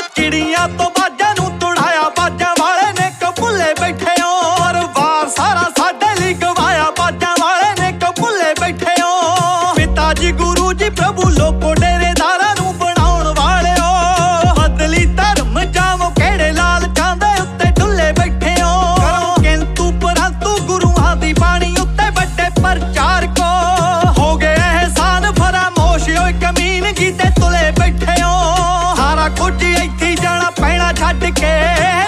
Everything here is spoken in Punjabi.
ਉਹ ਚਿੜੀਆਂ ਤੋਂ ਬਾਜਾਂ ਨੂੰ ਤੁੜਾਇਆ, ਬਾਜਾਂ ਵਾਲੇ ਨੇ ਕਬੁੱਲੇ ਬੈਠੇ ਓ ਪਰਿਵਾਰ ਸਾਰਾ ਸਾਡੇ ਲਈ ਗਵਾਇਆ, ਬਾਜਾਂ ਵਾਲੇ ਨੇ ਕਬੁੱਲੇ ਬੈਠੇ ਓ ਪਿਤਾ ਜੀ, ਗੁਰੂ ਜੀ, ਪ੍ਰਭੂ ਛੱਡ ਕੇ